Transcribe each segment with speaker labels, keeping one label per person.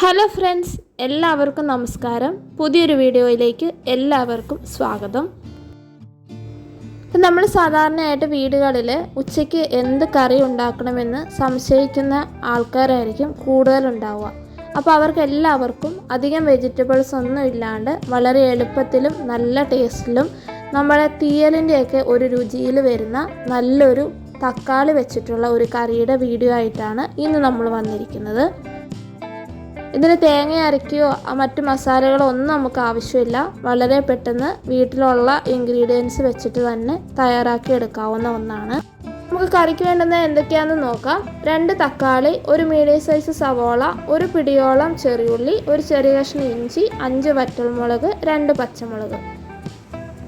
Speaker 1: Hello friends എല്ലാവർക്കും നമസ്കാരം. പുതിയൊരു വീഡിയോയിലേക്ക് എല്ലാവർക്കും സ്വാഗതം. നമ്മൾ സാധാരണയായിട്ട് വീടുകളിൽ ഉച്ചയ്ക്ക് എന്ത് കറി ഉണ്ടാക്കണമെന്ന് സംശയിക്കുന്ന ആൾക്കാരായിരിക്കും കൂടുതലുണ്ടാവുക. അപ്പോൾ അവർക്ക് എല്ലാവർക്കും അധികം വെജിറ്റബിൾസ് ഒന്നും ഇല്ലാണ്ട് വളരെ എളുപ്പത്തിലും നല്ല ടേസ്റ്റിലും നമ്മളെ തീയലിന്റെയൊക്കെ ഒരു രുചിയിൽ വരുന്ന നല്ലൊരു തക്കാളി വെച്ചിട്ടുള്ള ഒരു കറിയുടെ വീഡിയോ ആയിട്ടാണ് ഇന്ന് നമ്മൾ വന്നിരിക്കുന്നത്. ഇതിന് തേങ്ങ അരയ്ക്കുകയോ ആ മറ്റ് മസാലകളോ ഒന്നും നമുക്ക് ആവശ്യമില്ല. വളരെ പെട്ടെന്ന് വീട്ടിലുള്ള ഇൻഗ്രീഡിയൻസ് വെച്ചിട്ട് തന്നെ തയ്യാറാക്കി എടുക്കാവുന്ന ഒന്നാണ്. നമുക്ക് കറിക്ക് വേണ്ടുന്ന എന്തൊക്കെയാണെന്ന് നോക്കാം. രണ്ട് തക്കാളി ഒരു മീഡിയം സൈസ് സവോള ഒരു പിടിയോളം ചെറിയുള്ളി ഒരു ചെറിയ കഷ്ണം ഇഞ്ചി അഞ്ച് വറ്റൽമുളക് രണ്ട് പച്ചമുളക്.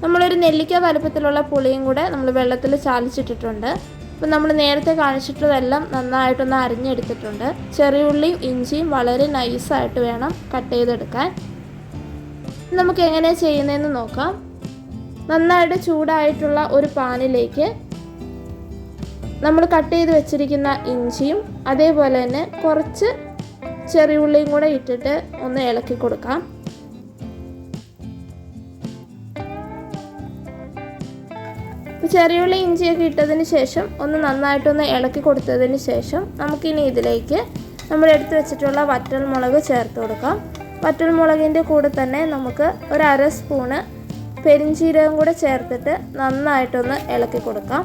Speaker 1: നമ്മളൊരു നെല്ലിക്ക വലുപ്പത്തിലുള്ള പുളിയും കൂടെ നമ്മൾ വെള്ളത്തിൽ ചാലിച്ചിട്ടിട്ടുണ്ട്. അപ്പം നമ്മൾ നേരത്തെ കാണിച്ചിട്ടതെല്ലാം നന്നായിട്ടൊന്ന് അരിഞ്ഞെടുത്തിട്ടുണ്ട്. ചെറിയുള്ളിയും ഇഞ്ചിയും വളരെ നൈസായിട്ട് വേണം കട്ട് ചെയ്തെടുക്കാൻ. നമുക്ക് എങ്ങനെയാണ് ചെയ്യുന്നതെന്ന് നോക്കാം. നന്നായിട്ട് ചൂടായിട്ടുള്ള ഒരു പാനിലേക്ക് നമ്മൾ കട്ട് ചെയ്ത് വെച്ചിരിക്കുന്ന ഇഞ്ചിയും അതേപോലെ തന്നെ കുറച്ച് ചെറിയുള്ളിയും കൂടെ ഇട്ടിട്ട് ഒന്ന് ഇളക്കി കൊടുക്കാം. ചെറിയുള്ളി ഇഞ്ചിയൊക്കെ ഇട്ടതിന് ശേഷം ഒന്ന് നന്നായിട്ടൊന്ന് ഇളക്കി കൊടുത്തതിന് ശേഷം നമുക്കിനി ഇതിലേക്ക് നമ്മൾ എടുത്തു വെച്ചിട്ടുള്ള വറ്റൽമുളക് ചേർത്ത് കൊടുക്കാം. വറ്റൽമുളകിന്റെ കൂടെ തന്നെ നമുക്ക് ഒരു അര സ്പൂണ് പെരിഞ്ചീരകം കൂടെ ചേർത്തിട്ട് നന്നായിട്ടൊന്ന് ഇളക്കി കൊടുക്കാം.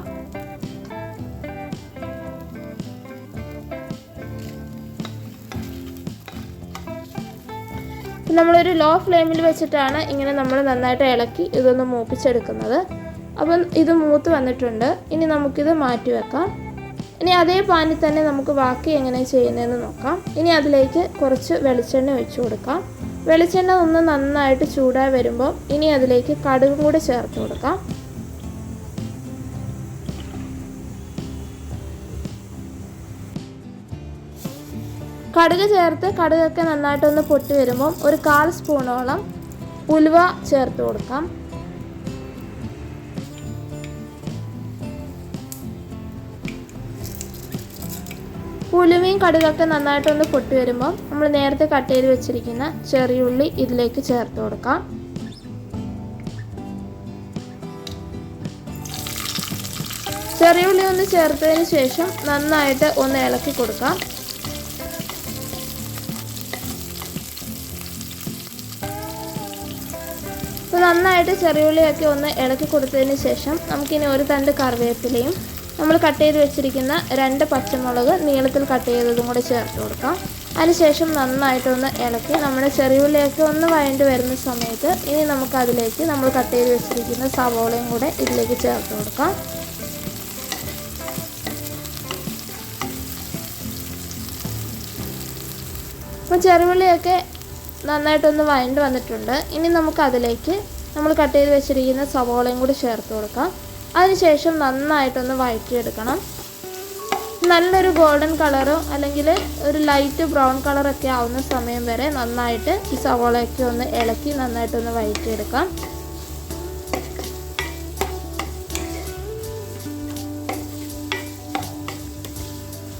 Speaker 1: നമ്മളൊരു ലോ ഫ്ലെയിമിൽ വെച്ചിട്ടാണ് ഇങ്ങനെ നമ്മൾ നന്നായിട്ട് ഇളക്കി ഇതൊന്ന് മൂപ്പിച്ചെടുക്കുന്നത്. അപ്പം ഇത് മൂത്ത് വന്നിട്ടുണ്ട്. ഇനി നമുക്കിത് മാറ്റി വെക്കാം. ഇനി അതേ പാനിൽ തന്നെ നമുക്ക് ബാക്കി എങ്ങനെ ചെയ്യുന്നതെന്ന് നോക്കാം. ഇനി അതിലേക്ക് കുറച്ച് വെളിച്ചെണ്ണ ഒഴിച്ചു കൊടുക്കാം. വെളിച്ചെണ്ണ ഒന്ന് നന്നായിട്ട് ചൂടായി വരുമ്പോൾ ഇനി അതിലേക്ക് കടുകും കൂടി ചേർത്ത് കൊടുക്കാം. കടുക് ചേർത്ത് കടുകൊക്കെ നന്നായിട്ടൊന്ന് പൊട്ടി വരുമ്പോൾ ഒരു കാൽ സ്പൂണോളം ഉലുവ ചേർത്ത് കൊടുക്കാം. ഉലുവയും കടുകൊക്കെ നന്നായിട്ടൊന്ന് പൊട്ടി വരുമ്പോൾ നമ്മൾ നേരത്തെ കട്ട് ചെയ്ത് വെച്ചിരിക്കുന്ന ചെറിയ ഉള്ളി ഇതിലേക്ക് ചേർത്ത് കൊടുക്കാം. ചെറിയ ഉള്ളി ഒന്ന് ചേർത്തതിന് ശേഷം നന്നായിട്ട് ഒന്ന് ഇളക്കി കൊടുക്കാം. നന്നായിട്ട് നന്നായിട്ട് ചെറിയുള്ളിയൊക്കെ ഒന്ന് ഇളക്കി കൊടുത്തതിന് ശേഷം നമുക്കിനി ഒരു തണ്ട് കറിവേപ്പിലയും നമ്മൾ കട്ട് ചെയ്ത് വെച്ചിരിക്കുന്ന രണ്ട് പച്ചമുളക് നീളത്തിൽ കട്ട് ചെയ്തതും കൂടെ ചേർത്ത് കൊടുക്കാം. അതിനുശേഷം നന്നായിട്ടൊന്ന് ഇളക്കി നമ്മുടെ ചെറിയുള്ളിയൊക്കെ ഒന്ന് വഴണ്ട് വരുന്ന സമയത്ത് ഇനി നമുക്ക് അതിലേക്ക് നമ്മൾ കട്ട് ചെയ്ത് വെച്ചിരിക്കുന്ന സവോളയും കൂടെ ഇതിലേക്ക് ചേർത്ത് കൊടുക്കാം. അപ്പോൾ ചെറുപുള്ളിയൊക്കെ നന്നായിട്ടൊന്ന് വഴണ്ട് വന്നിട്ടുണ്ട്. ഇനി നമുക്ക് അതിലേക്ക് നമ്മൾ കട്ട് ചെയ്ത് വെച്ചിരിക്കുന്ന സവോളയും കൂടി ചേർത്ത് കൊടുക്കാം. അതിനുശേഷം നന്നായിട്ടൊന്ന് വഴറ്റിയെടുക്കണം. നല്ലൊരു ഗോൾഡൻ കളറോ അല്ലെങ്കിൽ ഒരു ലൈറ്റ് ബ്രൗൺ കളറൊക്കെ ആവുന്ന സമയം വരെ നന്നായിട്ട് ഈ സവോളയൊക്കെ ഒന്ന് ഇളക്കി നന്നായിട്ടൊന്ന് വഴറ്റിയെടുക്കാം.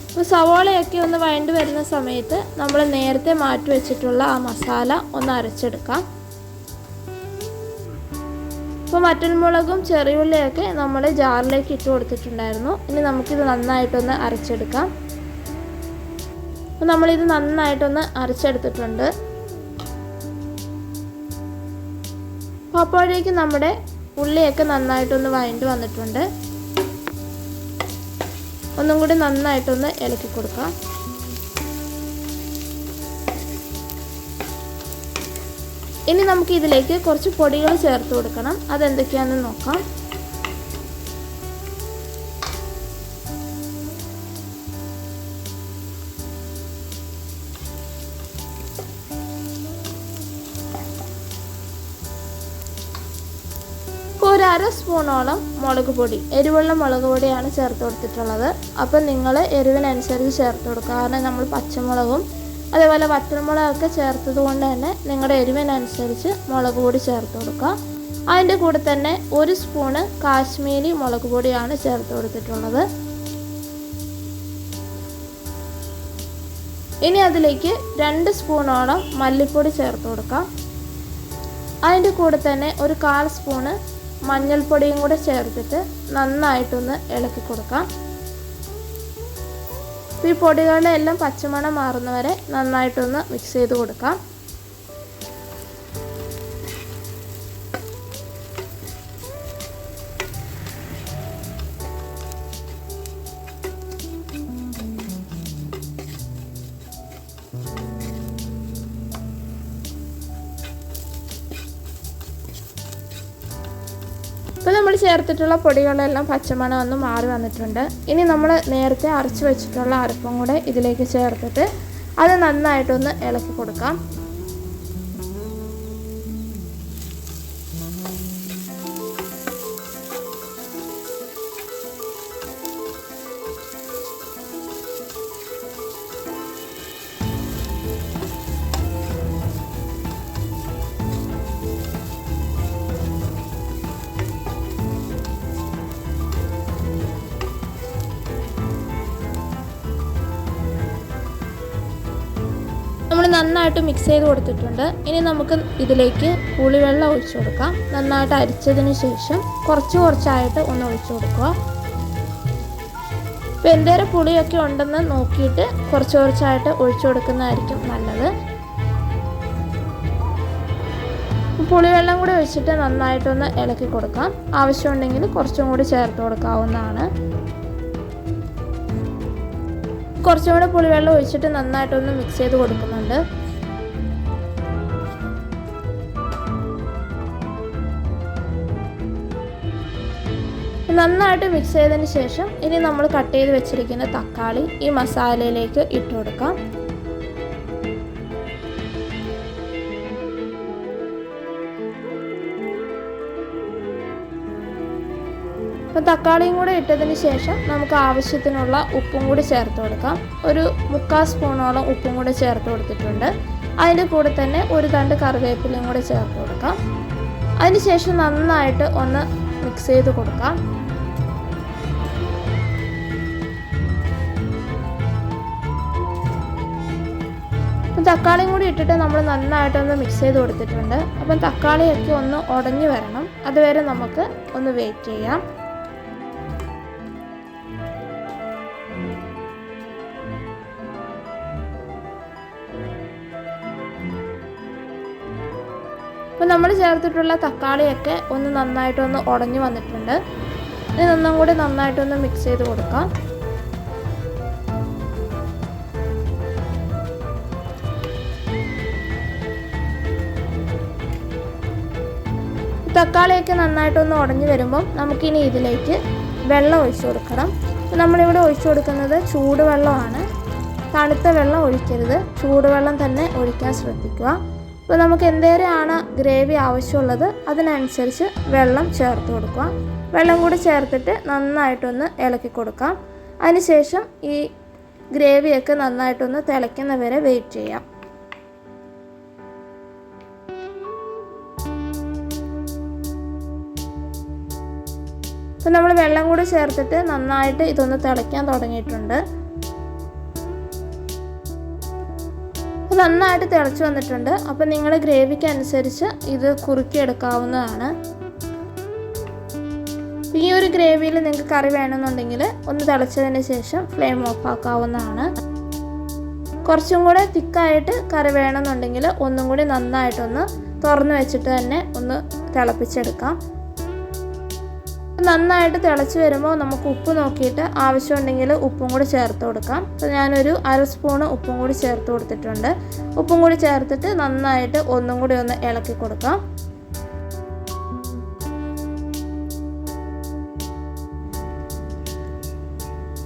Speaker 1: അപ്പോൾ സവോളയൊക്കെ ഒന്ന് വഴണ്ട് വരുന്ന സമയത്ത് നമ്മൾ നേരത്തെ മാറ്റി വെച്ചിട്ടുള്ള ആ മസാല ഒന്ന് അരച്ചെടുക്കാം. അപ്പോൾ മറ്റൻമുളകും ചെറിയുള്ളിയൊക്കെ നമ്മൾ ജാറിലേക്ക് ഇട്ട് കൊടുത്തിട്ടുണ്ടായിരുന്നു. ഇനി നമുക്കിത് നന്നായിട്ടൊന്ന് അരച്ചെടുക്കാം. അപ്പോൾ നമ്മളിത് നന്നായിട്ടൊന്ന് അരച്ചെടുത്തിട്ടുണ്ട്. അപ്പോഴേക്കും നമ്മുടെ ഉള്ളിയൊക്കെ നന്നായിട്ടൊന്ന് വഴണ്ട് വന്നിട്ടുണ്ട്. ഒന്നും കൂടി നന്നായിട്ടൊന്ന് ഇളക്കി കൊടുക്കാം. ഇനി നമുക്ക് ഇതിലേക്ക് കുറച്ച് പൊടികൾ ചേർത്ത് കൊടുക്കണം. അതെന്തൊക്കെയാണെന്ന് നോക്കാം. ഒരു സ്പൂണോളം മുളക് പൊടി എരിവുള്ള മുളക് പൊടിയാണ് ചേർത്ത് കൊടുത്തിട്ടുള്ളത്. അപ്പം നിങ്ങൾ എരിവിനനുസരിച്ച് ചേർത്ത് കൊടുക്കുക. കാരണം നമ്മൾ പച്ചമുളകും അതേപോലെ വറ്റൽമുളകൊക്കെ ചേർത്തത് കൊണ്ട് തന്നെ നിങ്ങളുടെ എരിവിനനുസരിച്ച് മുളക് പൊടി ചേർത്ത് കൊടുക്കുക. അതിന്റെ കൂടെ തന്നെ ഒരു സ്പൂണ് കാശ്മീരി മുളക് പൊടിയാണ് ചേർത്ത് കൊടുത്തിട്ടുള്ളത്. ഇനി അതിലേക്ക് രണ്ട് സ്പൂണോളം മല്ലിപ്പൊടി ചേർത്ത് കൊടുക്കാം അതിന്റെ കൂടെ തന്നെ ഒരു കാൽ സ്പൂണ് മഞ്ഞൾപ്പൊടിയും കൂടെ ചേർത്തിട്ട് നന്നായിട്ടൊന്ന് ഇളക്കി കൊടുക്കാം ഈ പൊടികളുടെ എല്ലാം പച്ചമണം മാറുന്നവരെ നന്നായിട്ടൊന്ന് മിക്സ് ചെയ്ത് കൊടുക്കാം. ചേർത്തിട്ടുള്ള പൊടികളെല്ലാം പച്ചമണം ഒന്ന് മാറി വന്നിട്ടുണ്ട്. ഇനി നമ്മൾ നേരത്തെ അരച്ച് വെച്ചിട്ടുള്ള അരപ്പും കൂടെ ഇതിലേക്ക് ചേർത്തിട്ട് അത് നന്നായിട്ടൊന്ന് ഇളക്കി കൊടുക്കാം. നന്നായിട്ട് മിക്സ് ചെയ്ത് കൊടുത്തിട്ടുണ്ട്. ഇനി നമുക്ക് ഇതിലേക്ക് പുളിവെള്ളം ഒഴിച്ചു കൊടുക്കാം. നന്നായിട്ട് അരിച്ചതിന് ശേഷം കുറച്ച് കുറച്ചായിട്ട് ഒന്ന് ഒഴിച്ചു കൊടുക്കുക. എന്തേരം പുളിയൊക്കെ ഉണ്ടെന്ന് നോക്കിയിട്ട് കുറച്ച് കുറച്ചായിട്ട് ഒഴിച്ചു കൊടുക്കുന്നതായിരിക്കും നല്ലത്. പുളിവെള്ളം കൂടി ഒഴിച്ചിട്ട് നന്നായിട്ടൊന്ന് ഇളക്കി കൊടുക്കാം. ആവശ്യമുണ്ടെങ്കിൽ കുറച്ചും കൂടി ചേർത്ത് കൊടുക്കാവുന്നതാണ്. കുറച്ചും കൂടെ പുളിവെള്ളം ഒഴിച്ചിട്ട് നന്നായിട്ടൊന്ന് മിക്സ് ചെയ്ത് കൊടുക്കുന്നുണ്ട്. നന്നായിട്ട് മിക്സ് ചെയ്തതിന് ശേഷം ഇനി നമ്മൾ കട്ട് ചെയ്ത് വെച്ചിരിക്കുന്ന തക്കാളി ഈ മസാലയിലേക്ക് ഇട്ട് കൊടുക്കാം. അപ്പോൾ തക്കാളിയും കൂടെ ഇട്ടതിന് ശേഷം നമുക്ക് ആവശ്യത്തിനുള്ള ഉപ്പും കൂടി ചേർത്ത് കൊടുക്കാം. ഒരു മുക്കാൽ സ്പൂണോളം ഉപ്പും കൂടി ചേർത്ത് കൊടുത്തിട്ടുണ്ട്. അതിന്റെ കൂടെ തന്നെ ഒരു തണ്ട് കറിവേപ്പിലയും കൂടി ചേർത്ത് കൊടുക്കാം. അതിനുശേഷം നന്നായിട്ട് ഒന്ന് മിക്സ് ചെയ്ത് കൊടുക്കാം. തക്കാളിയും കൂടി ഇട്ടിട്ട് നമ്മൾ നന്നായിട്ടൊന്ന് മിക്സ് ചെയ്ത് കൊടുത്തിട്ടുണ്ട്. അപ്പം തക്കാളിയൊക്കെ ഒന്ന് ഉടഞ്ഞു വരണം. അതുവരെ നമുക്ക് ഒന്ന് വെയിറ്റ് ചെയ്യാം. അപ്പോൾ നമ്മൾ ചേർത്തിട്ടുള്ള തക്കാളിയൊക്കെ ഒന്ന് നന്നായിട്ടൊന്ന് ഉടഞ്ഞു വന്നിട്ടുണ്ട്. ഇനി ഒന്നും കൂടി നന്നായിട്ടൊന്ന് മിക്സ് ചെയ്ത് കൊടുക്കാം. തക്കാളിയൊക്കെ നന്നായിട്ടൊന്ന് ഉടഞ്ഞു വരുമ്പം നമുക്കിനി ഇതിലേക്ക് വെള്ളം ഒഴിച്ചു കൊടുക്കണം. നമ്മളിവിടെ ഒഴിച്ചു കൊടുക്കുന്നത് ചൂടുവെള്ളമാണ്. തണുത്ത വെള്ളം ഒഴിക്കരുത്. ചൂടുവെള്ളം തന്നെ ഒഴിക്കാൻ ശ്രദ്ധിക്കുക. അപ്പോൾ നമുക്ക് എന്തേരെയാണ് ഗ്രേവി ആവശ്യമുള്ളത് അതിനനുസരിച്ച് വെള്ളം ചേർത്ത് കൊടുക്കുക വെള്ളം കൂടി ചേർത്തിട്ട് നന്നായിട്ടൊന്ന് ഇളക്കി കൊടുക്കാം. അതിനുശേഷം ഈ ഗ്രേവിയൊക്കെ നന്നായിട്ടൊന്ന് തിളയ്ക്കുന്ന വരെ വെയിറ്റ് ചെയ്യാം. അപ്പോൾ നമ്മൾ വെള്ളം കൂടി ചേർത്തിട്ട് നന്നായിട്ട് ഇതൊന്ന് തിളയ്ക്കാൻ തുടങ്ങിയിട്ടുണ്ട്. നന്നായിട്ട് തിളച്ച് വന്നിട്ടുണ്ട്. അപ്പം നിങ്ങളുടെ ഗ്രേവിക്ക് അനുസരിച്ച് ഇത് കുറുക്കിയെടുക്കാവുന്നതാണ്. ഈ ഒരു ഗ്രേവിയിൽ നിങ്ങൾക്ക് കറി വേണമെന്നുണ്ടെങ്കിൽ ഒന്ന് തിളച്ചതിന് ശേഷം ഫ്ലെയിം ഓഫ് ആക്കാവുന്നതാണ് കുറച്ചും കൂടെ തിക്കായിട്ട് കറി വേണമെന്നുണ്ടെങ്കിൽ ഒന്നും കൂടി നന്നായിട്ടൊന്ന് തുറന്നു വെച്ചിട്ട് തന്നെ ഒന്ന് തിളപ്പിച്ചെടുക്കാം. നന്നായിട്ട് തിളച്ച് വരുമ്പോൾ നമുക്ക് ഉപ്പ് നോക്കിയിട്ട് ആവശ്യമുണ്ടെങ്കിൽ ഉപ്പും കൂടി ചേർത്ത് കൊടുക്കാം. അപ്പോൾ ഞാനൊരു അര സ്പൂണ് ഉപ്പും കൂടി ചേർത്ത് കൊടുത്തിട്ടുണ്ട്. ഉപ്പും കൂടി ചേർത്തിട്ട് നന്നായിട്ട് ഒന്നും കൂടി ഒന്ന് ഇളക്കി കൊടുക്കാം.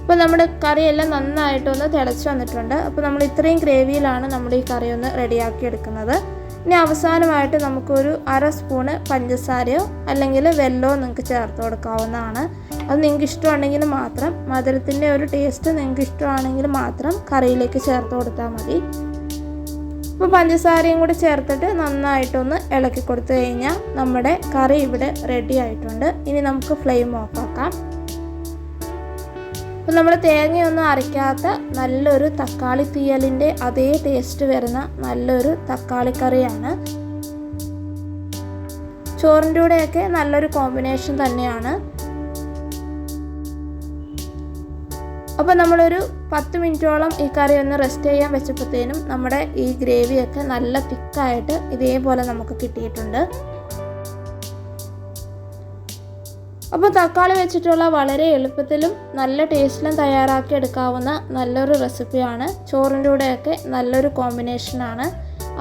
Speaker 1: അപ്പോൾ നമ്മുടെ കറിയെല്ലാം നന്നായിട്ടൊന്ന് തിളച്ച് വന്നിട്ടുണ്ട്. അപ്പോൾ നമ്മൾ ഇത്രയും ഗ്രേവിയിലാണ് നമ്മുടെ ഈ കറി ഒന്ന് റെഡിയാക്കി എടുക്കുന്നത്. ഇനി അവസാനമായിട്ട് നമുക്കൊരു അര സ്പൂണ് പഞ്ചസാരയോ അല്ലെങ്കിൽ വെല്ലോ നിങ്ങൾക്ക് ചേർത്ത് കൊടുക്കാവുന്നതാണ്. അത് നിങ്ങൾക്ക് ഇഷ്ടമുണ്ടെങ്കിൽ മാത്രം മധുരത്തിന്റെ ഒരു ടേസ്റ്റ് നിങ്ങൾക്ക് ഇഷ്ടമാണെങ്കിൽ മാത്രം കറിയിലേക്ക് ചേർത്ത് കൊടുത്താൽ മതി. അപ്പോൾ പഞ്ചസാരയും കൂടി ചേർത്തിട്ട് നന്നായിട്ടൊന്ന് ഇളക്കി കൊടുത്തു കഴിഞ്ഞാൽ നമ്മുടെ കറി ഇവിടെ റെഡി ആയിട്ടുണ്ട്. ഇനി നമുക്ക് ഫ്ലെയിം ഓഫ് ആക്കാം. അപ്പം നമ്മൾ തേങ്ങയൊന്നും അരയ്ക്കാത്ത നല്ലൊരു തക്കാളി തീയലിന്റെ അതേ ടേസ്റ്റ് വരുന്ന നല്ലൊരു തക്കാളി കറിയാണ്. ചോറിന്റെ കൂടെയൊക്കെ നല്ലൊരു കോമ്പിനേഷൻ തന്നെയാണ്. അപ്പോൾ നമ്മളൊരു പത്ത് മിനിറ്റോളം ഈ കറി ഒന്ന് റെസ്റ്റ് ചെയ്യാൻ വെച്ചപ്പോഴത്തേനും നമ്മുടെ ഈ ഗ്രേവിയൊക്കെ നല്ല തിക്കായിട്ട് ഇതേപോലെ നമുക്ക് കിട്ടിയിട്ടുണ്ട്. അപ്പോൾ തക്കാളി വെച്ചിട്ടുള്ള വളരെ എളുപ്പത്തിലും നല്ല ടേസ്റ്റിലും തയ്യാറാക്കി എടുക്കാവുന്ന നല്ലൊരു റെസിപ്പിയാണ് ചോറിന്റെ കൂടെയൊക്കെ നല്ലൊരു കോമ്പിനേഷനാണ്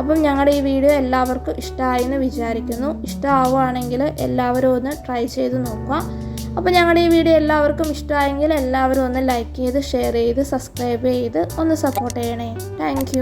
Speaker 1: അപ്പം ഞങ്ങളുടെ ഈ വീഡിയോ എല്ലാവർക്കും ഇഷ്ടമായി എന്ന് വിചാരിക്കുന്നു. ഇഷ്ടമാവുകയാണെങ്കിൽ എല്ലാവരും ഒന്ന് ട്രൈ ചെയ്ത് നോക്കുക. അപ്പോൾ ഞങ്ങളുടെ ഈ വീഡിയോ എല്ലാവർക്കും ഇഷ്ടമായെങ്കിൽ എല്ലാവരും ഒന്ന് ലൈക്ക് ചെയ്ത് ഷെയർ ചെയ്ത് സബ്സ്ക്രൈബ് ചെയ്ത് ഒന്ന് സപ്പോർട്ട് ചെയ്യണേ. താങ്ക്